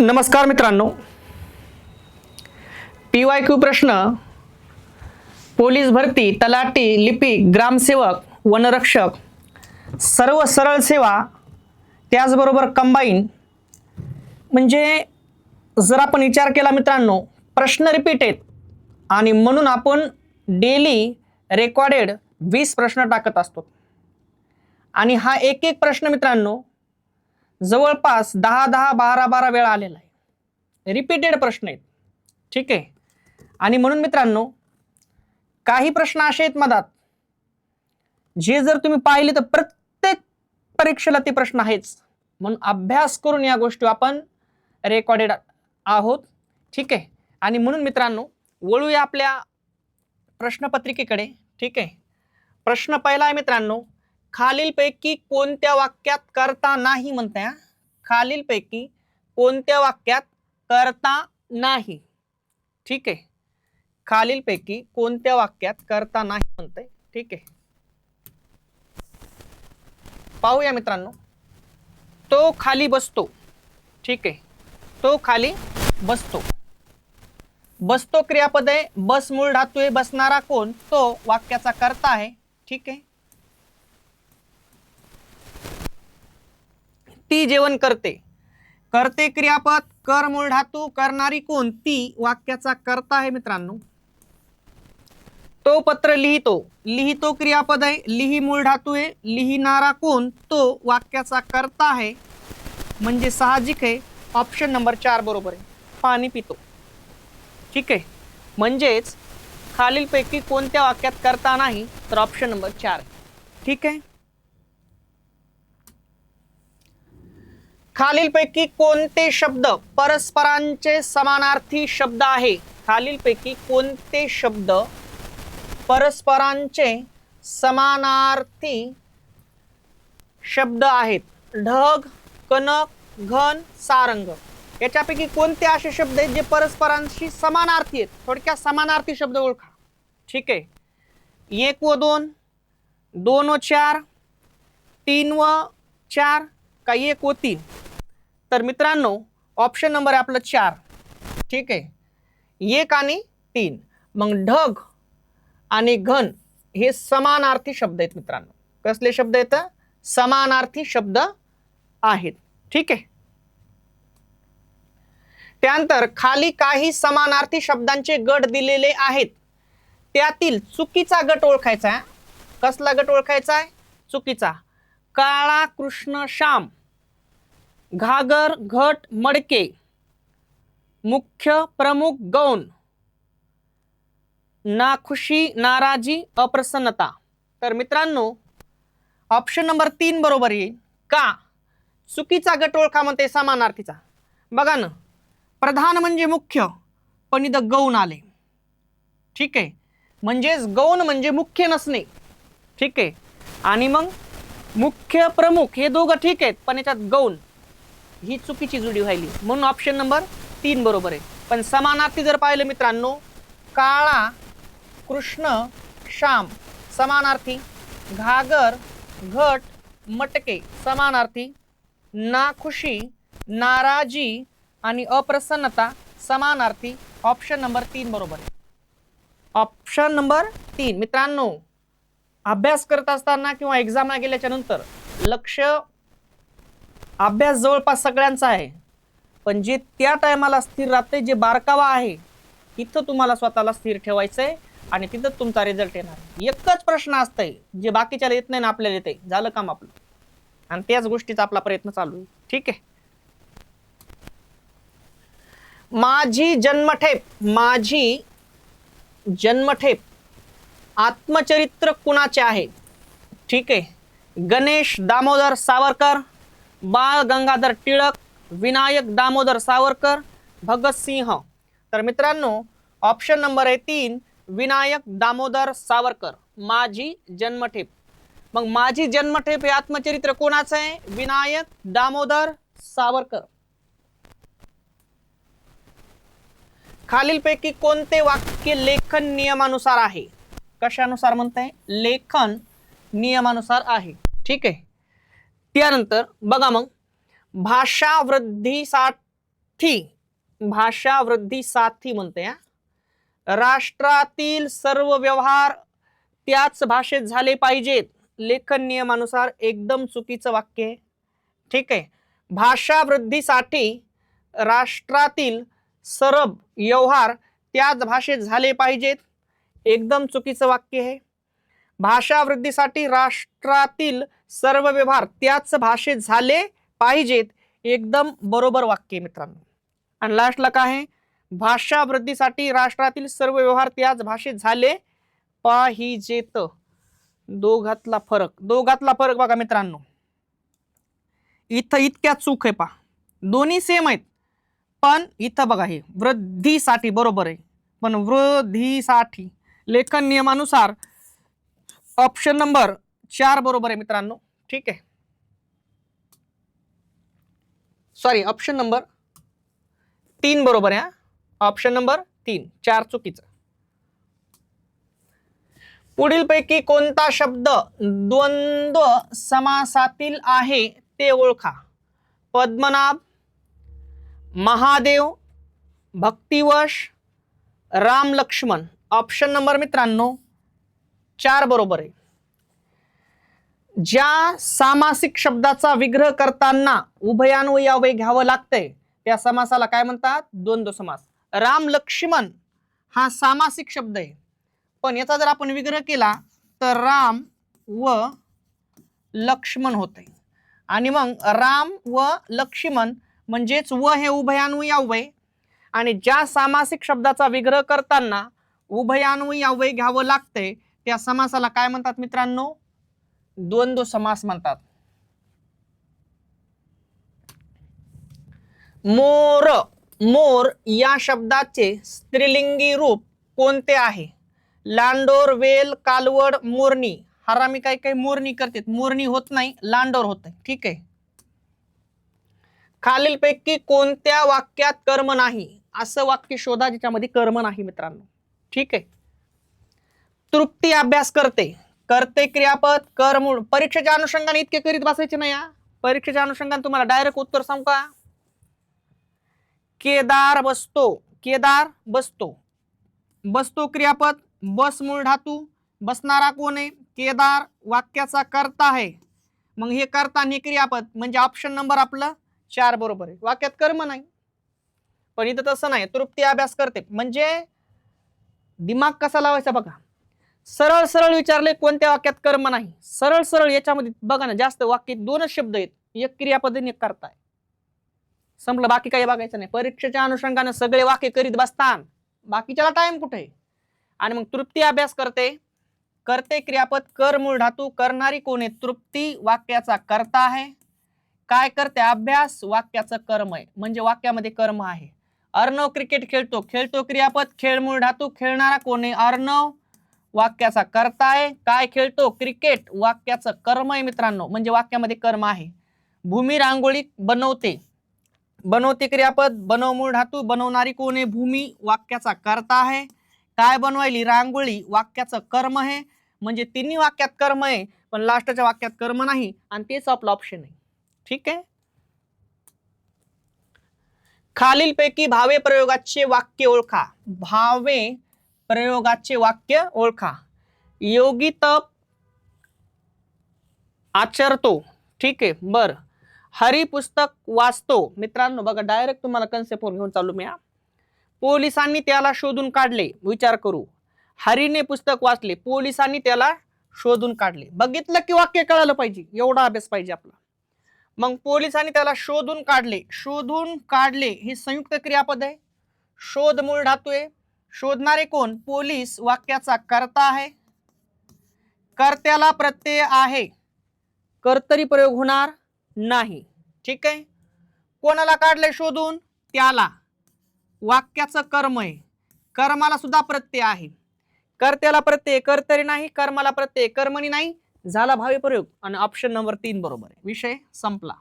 नमस्कार मित्रांनो. P Y Q प्रश्न. पोलीस भरती तलाटी लिपिक ग्रामसेवक वनरक्षक. सर्व सरळ सेवा त्याचबरोबर कंबाईन म्हणजे जर आपण विचार केला मित्रांनो प्रश्न रिपीट आहेत. आणि म्हणून आपण डेली रेकॉर्डेड वीस प्रश्न टाकत असतो. आणि हा एक एक प्रश्न मित्रांनो जवळपास दहा दहा बारा बारा वेळा आलेला आहे. रिपीटेड प्रश्न आहेत. ठीक आहे? आणि म्हणून मित्रांनो काही प्रश्न असे आहेत मधात जे जर तुम्ही पाहिले तर प्रत्येक परीक्षेला ते प्रश्न आहेच. म्हणून अभ्यास करून या गोष्टी आपण रेकॉर्डेड आहोत. ठीक आहे? आणि म्हणून मित्रांनो वळूया आपल्या प्रश्नपत्रिकेकडे. ठीक आहे? प्रश्न पहिला आहे मित्रांनो खालीलपैकी कोणत्या वाक्यात करता नाही म्हणताय खालीलपैकी कोणत्या वाक्यात करता नाही? ठीक. आहे खालीलपैकी कोणत्या वाक्यात करता नाही म्हणताय ठीक. आहे पाहूया मित्रांनो. तो खाली बसतो. ठीक. आहे तो खाली बसतो. बसतो क्रियापद आहे बस मूळ धातू आहे बसणारा कोण? तो वाक्याचा करता आहे. ठीक. आहे ती जेवण करते. करते क्रियापद कर मूळ धातू करणारी कोण? ती वाक्याचा करता आहे मित्रांनो. तो पत्र लिहितो. लिहितो क्रियापद आहे लिही मूळ धातू आहे लिहिणारा कोण? तो वाक्याचा करता आहे. म्हणजे साहजिक आहे ऑप्शन नंबर चार बरोबर आहे. पाणी पितो. ठीक आहे? म्हणजेच खालीलपैकी कोणत्या वाक्यात करता नाही तर ऑप्शन नंबर चार ठीक आहे? खालीलपैकी कोणते शब्द परस्परांचे समानार्थी शब्द आहे? खालीलपैकी कोणते शब्द परस्परांचे समानार्थी शब्द आहेत? ढग कनक घन सारंग. याच्यापैकी कोणते असे शब्द आहेत जे परस्परांशी समानार्थी आहेत? थोडक्यात समानार्थी शब्द ओळखा. ठीक आहे. एक व दोन दोन व चार तीन व चार का एक व तीन? तर मित्रांनो ऑप्शन नंबर आहे आपलं चार. ठीक आहे? एक आणि तीन. मग ढग आणि घन हे समानार्थी शब्द आहेत मित्रांनो. कसले शब्द आहेत? समानार्थी शब्द आहेत. ठीक आहे? त्यानंतर खाली काही समानार्थी शब्दांचे गट दिलेले आहेत. त्यातील चुकीचा गट ओळखायचा आहे. कसला गट ओळखायचा आहे? चुकीचा. काळा कृष्ण श्याम. घागर घट मडके. मुख्य प्रमुख गौण. नाखुशी नाराजी अप्रसन्नता. तर मित्रांनो ऑप्शन नंबर तीन बरोबर येईल. का? चुकीचा गट ओळखा म्हणते समानार्थीचा? बघा ना. प्रधान म्हणजे मुख्य पण इथं गौण आले. ठीक आहे. म्हणजेच गौण म्हणजे मुख्य नसणे. ठीक आहे. आणि मग मुख्य प्रमुख हे दोघं ठीक आहेत पण याच्यात गौण. ही चुकीची जुडी व्हायली. म्हणून ऑप्शन नंबर तीन बरोबर आहे. पण समानार्थी जर पाहिलं मित्रांनो काळा कृष्ण श्याम समानार्थी घागर घट मटके समानार्थी नाखुशी नाराजी आणि अप्रसन्नता समानार्थी ऑप्शन नंबर तीन बरोबर आहे. ऑप्शन नंबर तीन. मित्रांनो अभ्यास करत असताना किंवा एक्झामला गेल्याच्यानंतर लक्ष अभ्यास जवळपास सगळ्यांचा आहे. पण जे त्या टायमाला स्थिर राहते जे बारकावा आहे तिथं तुम्हाला स्वतःला स्थिर ठेवायचं आहे आणि तिथं तुमचा रिझल्ट येणार एकच प्रश्न असतंय जे बाकीच्याला येत नाही ना आपल्याला येते झालं काम आपलं. आणि त्याच गोष्टीचा आपला प्रयत्न चालू आहे. ठीक आहे? माझी जन्मठेप माझी जन्मठेप आत्मचरित्र कुणाचे आहे? ठीक आहे? गणेश दामोदर सावरकर बाळ गंगाधर टिळक विनायक दामोदर सावरकर भगतसिंह तर मित्रांनो ऑप्शन नंबर आहे तीन विनायक दामोदर सावरकर माझी जन्मठेप. मग माझी जन्मठेप हे आत्मचरित्र कोणाचं आहे? विनायक दामोदर सावरकर. खालीलपैकी कोणते वाक्य लेखन नियमानुसार आहे? कशानुसार म्हणताय? लेखन नियमानुसार आहे. ठीक आहे. त्यानंतर बघा मग भाषा वृद्धीसाठी साथी भाषा वृद्धी म्हणते राष्ट्रातील सर्व व्यवहार त्याच भाषेत झाले पाहिजेत. लेखन नियमानुसार एकदम चुकीचं वाक्य आहे. ठीक आहे. भाषा वृद्धीसाठी राष्ट्रातील सर्व व्यवहार त्याच भाषेत झाले पाहिजेत. एकदम चुकीचं वाक्य आहे. भाषा वृद्धीसाठी राष्ट्रातील सर्व व्यवहार त्याच भाषेत झाले पाहिजेत. एकदम बरोबर वाक्य मित्रांनो. आणि लास्टला काय आहे? भाषा वृद्धीसाठी राष्ट्रातील सर्व व्यवहार त्याच भाषेत झाले पाहिजेत. दोघातला फरक. दोघातला फरक बघा मित्रांनो. इथं इतक्या चूक आहे पा दोन्ही सेम आहेत. पण इथं बघा हे वृद्धीसाठी बरोबर आहे. पण वृद्धीसाठी लेखन नियमानुसार ऑप्शन नंबर चार बरोबर आहे मित्रांनो. ठीक आहे. सॉरी ऑप्शन नंबर तीन बरोबर आहे ऑप्शन नंबर तीन चार चुकीचं. पुढीलपैकी कोणता शब्द द्वंद्व समासातील आहे ते ओळखा. पद्मनाभ महादेव भक्तिवश राम लक्ष्मण. ऑप्शन नंबर मित्रांनो चार बरोबर आहे. ज्या सामासिक शब्दाचा विग्रह करताना उभयान्वय अवय घ्यावं लागतंय त्या समासाला काय म्हणतात? द्वंद्व समास. राम लक्ष्मण हा सामासिक शब्द आहे. पण याचा जर आपण विग्रह केला तर राम व लक्ष्मण होते आणि मग राम व लक्ष्मण म्हणजेच व हे उभयान्वय अवय आणि ज्या सामासिक शब्दाचा विग्रह करताना उभयान्वय अव्यय घ्यावं लागतंय त्या समासाला काय म्हणतात मित्रांनो? द्वंद्व समास म्हणतात. मोर मोर या शब्दाचे स्त्रीलिंगी रूप कोणते आहे? लांडोर वेल कालवड मोरणी हरामी काही काही मोरणी करते मोरणी होत नाही लांडोर होत ठीक आहे. खालीलपैकी कोणत्या वाक्यात कर्म नाही? असं वाक्य शोधा ज्याच्यामध्ये कर्म नाही मित्रांनो. ठीक आहे. तृप्ती अभ्यास करते. करते क्रियापद कर्म परीक्षेच्या अनुषंगाने इतके करीत बसायचे नाही हा. परीक्षेच्या अनुषंगाने तुम्हाला डायरेक्ट उत्तर सांगू का? केदार बसतो. केदार बसतो. बसतो क्रियापद बस मूळ धातू. बसणारा कोण आहे? केदार वाक्याचा कर्ता आहे. मग हे कर्ता आणि क्रियापद म्हणजे ऑप्शन नंबर आपलं चार बरोबर आहे. वाक्यात कर्म नाही. पण इथं तसं नाही. तृप्ती अभ्यास करते. म्हणजे दिमाग कसा लावायचा बघा. सरळ सरळ विचारले कोणत्या वाक्यात कर्म नाही? सरळ सरळ याच्यामध्ये बघा ना जास्त वाक्य दोनच शब्द आहेत. एक क्रियापदन एक कर्ता आहे संपलं. बाकी काही बघायचं नाही. परीक्षेच्या अनुषंगाने सगळे वाक्य करीत बसतान. बाकीच्याला टाइम कुठे? आहे? आणि मग तृप्ती अभ्यास करते. करते क्रियापद कर मूळ धातू. करणारी कोण आहे? तृप्ती वाक्याचा कर्ता आहे. काय करते? अभ्यास वाक्याचं कर्म आहे. म्हणजे वाक्यामध्ये कर्म आहे. अर्णव क्रिकेट खेळतो. खेळतो क्रियापद खेळ मूळ धातू. खेळणारा कोण आहे? अर्णव. वाक्याचा कर्ता आहे. काय खेळतो? क्रिकेट. वाक्याचं कर्म आहे मित्रांनो. म्हणजे वाक्यामध्ये कर्म आहे. भूमी रांगोळी बनवते. बनवते क्रियापद बनव मूळ धातू बनवणारी कोण आहे भूमी वाक्याचा कर्ता आहे. काय बनवायली? रांगोळी वाक्याचं कर्म आहे. म्हणजे तिन्ही वाक्यात कर्म आहे पण लास्टच्या वाक्यात कर्म नाही आणि तेच आपलं ऑप्शन आहे. ठीक आहे? खालीलपैकी भावे प्रयोगाचे वाक्य ओळखा. भावे प्रयोगाचे वाक्य ओळखा. योगी तप आचरतो. ठीक आहे बर. हरी पुस्तक वाचतो. मित्रांनो बघा डायरेक्ट तुम्हाला कन्सेप्ट घेऊन चालू मी पोलिसांनी त्याला शोधून काढले. विचार करू. हरीने पुस्तक वाचले. पोलिसांनी त्याला शोधून काढले. बघितलं की वाक्य कळालं पाहिजे. एवढा अभ्यास पाहिजे आपला. मग पोलिसांनी त्याला शोधून काढले. शोधून काढले. हे संयुक्त क्रियापद आहे. शोध मूळ धातू आहे. शोधणारे कोण? पोलीस वाक्याचा कर्ता आहे. कर्त्याला प्रत्यय आहे. कर्तरी प्रयोग होणार नाही. ठीक आहे? कोणाला काढले शोधून? त्याला. वाक्याचं कर्म आहे. कर्माला सुद्धा प्रत्यय आहे. कर्त्याला प्रत्यय कर्तरी नाही कर्माला प्रत्यय कर्मणी नाही. झाला भावी प्रयोग. आणि ऑप्शन नंबर तीन बरोबर आहे. विषय संपला.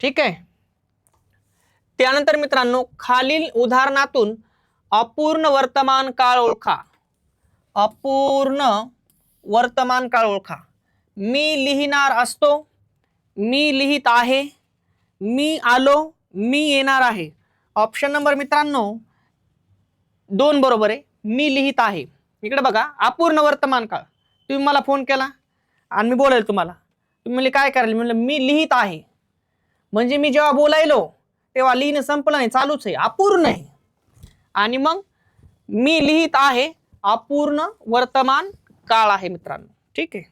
ठीक आहे? त्यानंतर मित्रांनो खालील उदाहरणातून अपूर्ण वर्तमान काळ ओळखा. अपूर्ण वर्तमान काळ ओळखा. मी लिहिणार असतो मी लिहित आहे मी आलो मी येणार आहे. ऑप्शन नंबर मित्रांनो दोन बरोबर आहे. मी लिहित आहे. इकडे बघा अपूर्ण वर्तमान काळ. तुम्ही मला फोन केला आणि मी बोलेल तुम्हाला. तुम्ही म्हणले काय करायला? म्हणलं मी लिहित आहे. म्हणजे मी जेव्हा बोलायलो तेव्हा लिहिणं संपलं नाही चालूच आहे अपूर्ण आहे. आणि मग मी लिहित आहे अपूर्ण वर्तमान काळ आहे मित्रांनो. ठीक आहे?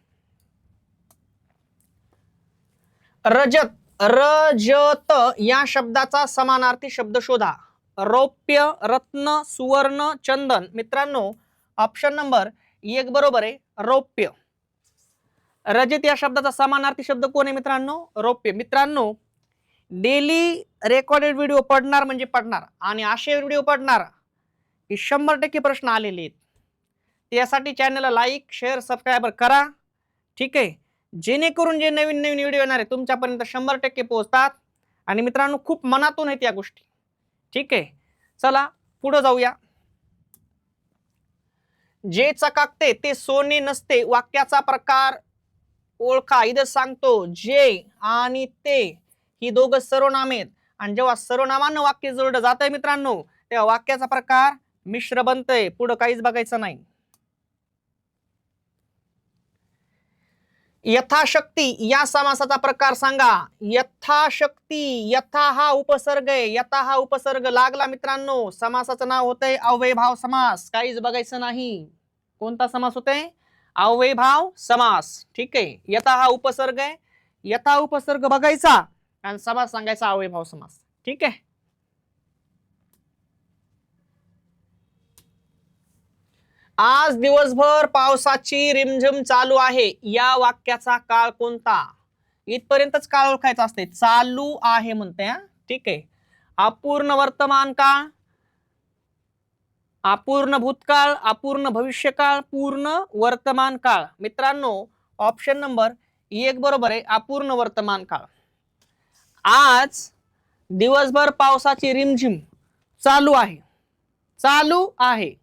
रजत रजत या शब्दाचा समानार्थी शब्द शोधा. रौप्य रत्न सुवर्ण चंदन. मित्रांनो ऑप्शन नंबर एक बरोबर आहे रौप्य. रजत या शब्दाचा समानार्थी शब्द कोण आहे मित्रांनो? रौप्य. मित्रांनो डेली रेकॉर्डेड व्हिडिओ पडणार म्हणजे पडणार. आणि असे व्हिडिओ पडणार की शंभर टक्के प्रश्न आलेले आहेत. त्यासाठी चॅनलला लाईक शेअर सबस्क्रायबर करा. ठीक आहे? जेणेकरून जे नवीन नवीन व्हिडिओ येणार आहे तुमच्यापर्यंत शंभर टक्के पोहोचतात. आणि मित्रांनो खूप मनातून आहेत या गोष्टी. ठीक आहे? चला पुढं जाऊया. जे चकाकते ते सोने नसते. वाक्याचा प्रकार ओळखा. इथं सांगतो जे आणि ते. ही दोघं सर्वनाम आहेत. आणि जेव्हा सर्वनामानं वाक्य जोडलं जातंय मित्रांनो तेव्हा वाक्याचा प्रकार मिश्र बनतय. पुढं काहीच बघायचं नाही. यथाशक्ती या समासाचा प्रकार सांगा. यथाशक्ती यथा हा उपसर्ग आहे. यथा हा उपसर्ग लागला मित्रांनो. समासाचं नाव होतंय अव्ययभाव समास. काहीच बघायचं नाही. कोणता समास होतोय? अव्ययभाव समास. ठीक आहे. यथा हा उपसर्ग आहे. यथा उपसर्ग बघायचा. आणि समास सांगायचा अव्ययभाव समास ठीक आहे? आज दिवसभर पावसाची रिमझिम चालू आहे. या वाक्याचा काळ कोणता? इथपर्यंतच काळ ओळखायचा असते. चालू आहे म्हणते हा. ठीक आहे. अपूर्ण वर्तमान काळ अपूर्ण भूतकाळ अपूर्ण भविष्यकाळ पूर्ण वर्तमान काळ. मित्रांनो ऑप्शन नंबर एक बरोबर आहे अपूर्ण वर्तमान काळ. आज दिवसभर पावसाची रिमझिम चालू आहे. चालू आहे.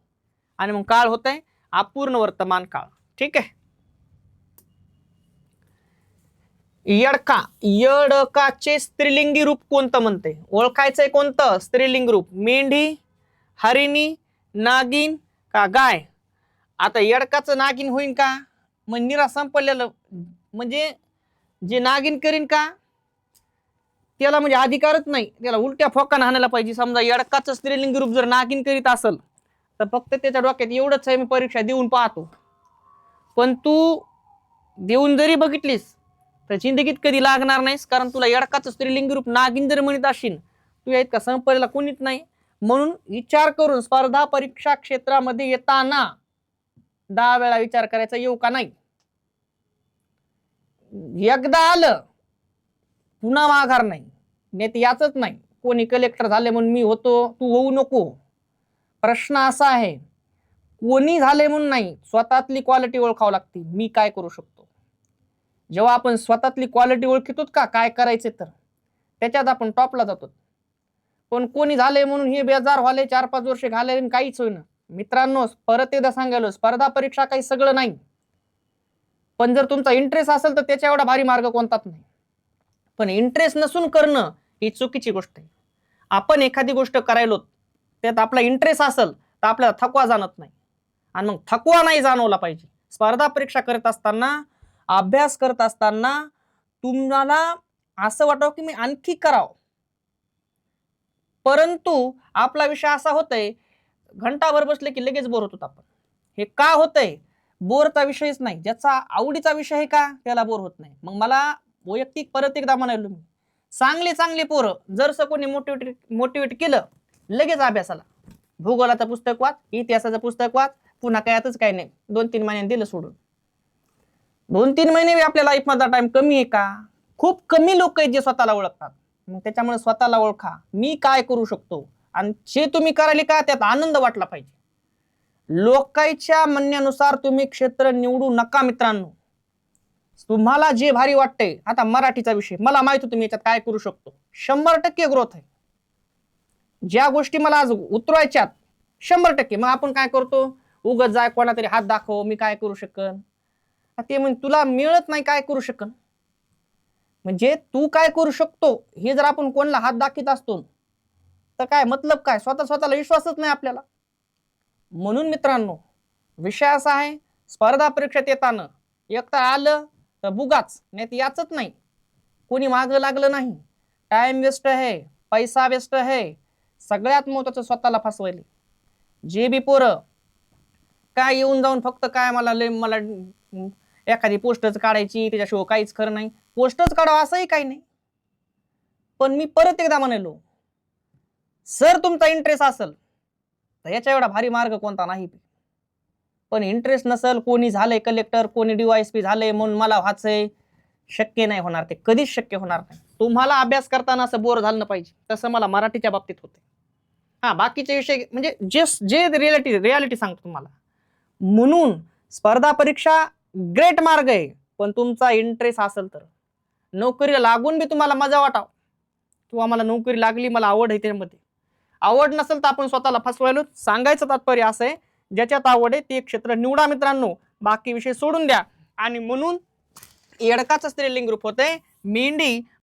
आणि मग काळ होत आहे अपूर्ण वर्तमान काळ. ठीक आहे? यडका यडकाचे स्त्रीलिंगी रूप कोणतं म्हणते? ओळखायचंय कोणतं? स्त्रीलिंग रूप. मेंढी हरिणी नागिन का गाय? आता यडकाचं नागिन होईन का? मग निरा संपलेलं म्हणजे जे नागिन करीन का? त्याला म्हणजे अधिकारच नाही. त्याला उलट्या फोकानं हाणायला पाहिजे. समजा यडकाचं स्त्रीलिंग रूप जर नागिन करीत असेल तर फक्त त्याच्या डोक्यात एवढंच आहे मी परीक्षा देऊन पाहतो. पण तू देऊन जरी बघितलीस तर जिंदगीत कधी लागणार नाहीस कारण तुला यडकाचं स्त्रीलिंग रूप नागिन जर म्हणत असशील तू इतका संपलेला कोणीच नाही. म्हणून विचार करून स्पर्धा परीक्षा क्षेत्रामध्ये येताना दहा वेळा विचार करायचा येऊ का नाही? एकदा आलं पुन्हा माघार नाही. नेत याचच नाही. कोणी कलेक्टर झाले म्हणून मी होतो तू होऊ नको. प्रश्न असा आहे कोणी झाले म्हणून नाही स्वतःतली क्वालिटी ओळखावं लागते. मी काय करू शकतो? जेव्हा आपण स्वतःतली क्वालिटी ओळखितो का काय करायचे तर? त्याच्यात आपण टॉपला जातो पण कोणी झाले म्हणून हे बेजार व्हाले चार पाच वर्ष घाले आणि काहीच होईना. मित्रांनो परत एकदा सांगायलो स्पर्धा परीक्षा काही सगळं नाही. पण जर तुमचा इंटरेस्ट असेल तर त्याच्या एवढा भारी मार्ग कोणताच नाही. पण इंटरेस्ट नसून करणं ही चुकीची गोष्ट आहे. आपण एखादी गोष्ट करायलो त्यात आपला इंटरेस्ट असेल तर आपल्याला थकवा जाणत नाही. आणि मग थकवा नाही जाणवला पाहिजे. स्पर्धा परीक्षा करत असताना अभ्यास करत असताना तुम्हाला असं वाटावं की मी आणखी करावं. परंतु आपला विषय असा होतोय घंटाभर बसले की लगेच बोर होतो आपण. हे का होतंय? बोरचा विषयच नाही. ज्याचा आवडीचा विषय आहे का? त्याला बोर होत नाही. मग मला वैयक्तिक परत एकदा म्हणालो मी. चांगले चांगले पोरं जर कोणी मोटिवेट मोटिवेट केलं लगेच अभ्यासाला. भूगोलाचं पुस्तक वाच इतिहासाचं पुस्तक वाच पुन्हा काय आताच काय नाही. दोन तीन महिन्यांनी दिलं सोडून. दोन तीन महिने आपल्या लाईफमधला टाइम कमी आहे का? खूप कमी लोक आहेत जे स्वतःला ओळखतात. मग त्याच्यामुळे स्वतःला ओळखा. मी काय करू शकतो? आणि जे तुम्ही कराले का त्यात आनंद वाटला पाहिजे? लोकांच्या म्हणण्यानुसार तुम्ही क्षेत्र निवडू नका मित्रांनो. तुम्हाला जे भारी वाटतंय आता मराठीचा विषय. मला माहीत होतं मी याच्यात काय करू शकतो. शंभर टक्के ग्रोथ आहे. ज्या गोष्टी मला आज उतरवायच्यात शंभर टक्के. मग आपण काय करतो? उगत जाय कोणा तरी हात दाखव मी काय करू शकन? ते म्हणजे तुला मिळत नाही काय करू शकन? म्हणजे तू काय करू शकतो हे जर आपण कोणाला हात दाखवत असतो तर काय मतलब काय? स्वतः स्वतःला विश्वासच नाही आपल्याला. म्हणून मित्रांनो विषय असा आहे स्पर्धा परीक्षेत येताना एकतर आलं तर बुगाच नाही याचच नाही. कोणी मागं लागलं नाही. टाइम वेस्ट आहे पैसा वेस्ट आहे. सगळ्यात महत्वाचं स्वतःला फसवायले. जे बी पोरं काय येऊन जाऊन फक्त काय मला लय मला एखादी पोस्टच काढायची त्याच्याशिवाय काहीच खरं नाही. पोस्टच काढावं असंही काही नाही. पण मी परत एकदा म्हणलो सर तुमचा इंटरेस्ट असेल तर याच्या एवढा भारी मार्ग कोणता नाही. पण इंटरेस्ट नसेल कोणी झालंय कलेक्टर कोणी डीवायएसपी झालंय म्हणून मला व्हायचंय. शक्य नाही होणार ते कधीच शक्य होणार नाही. तुम्हाला अभ्यास करताना असं बोर झालं पाहिजे तसं मला मराठीच्या बाबतीत होते हा बाकीचे विषय म्हणजे जे जे रियालिटी रियालिटी सांगतो तुम्हाला. म्हणून स्पर्धा परीक्षा ग्रेट मार्ग आहे पण तुमचा इंटरेस्ट असेल तर. नोकरीला लागून बी तुम्हाला मजा वाटाव. किंवा मला नोकरी लागली मला आवड आहे त्यामध्ये. आवड नसेल तर आपण स्वतःला फसवायलो सांगायचं तात्पर्य असं आहे ज्याच्यात आवड आहे ते क्षेत्र निवडा मित्रांनो. बाकी विषय सोडून द्या. आणि म्हणून येडकाचं स्त्रीलिंग ग्रुप होते मेंढी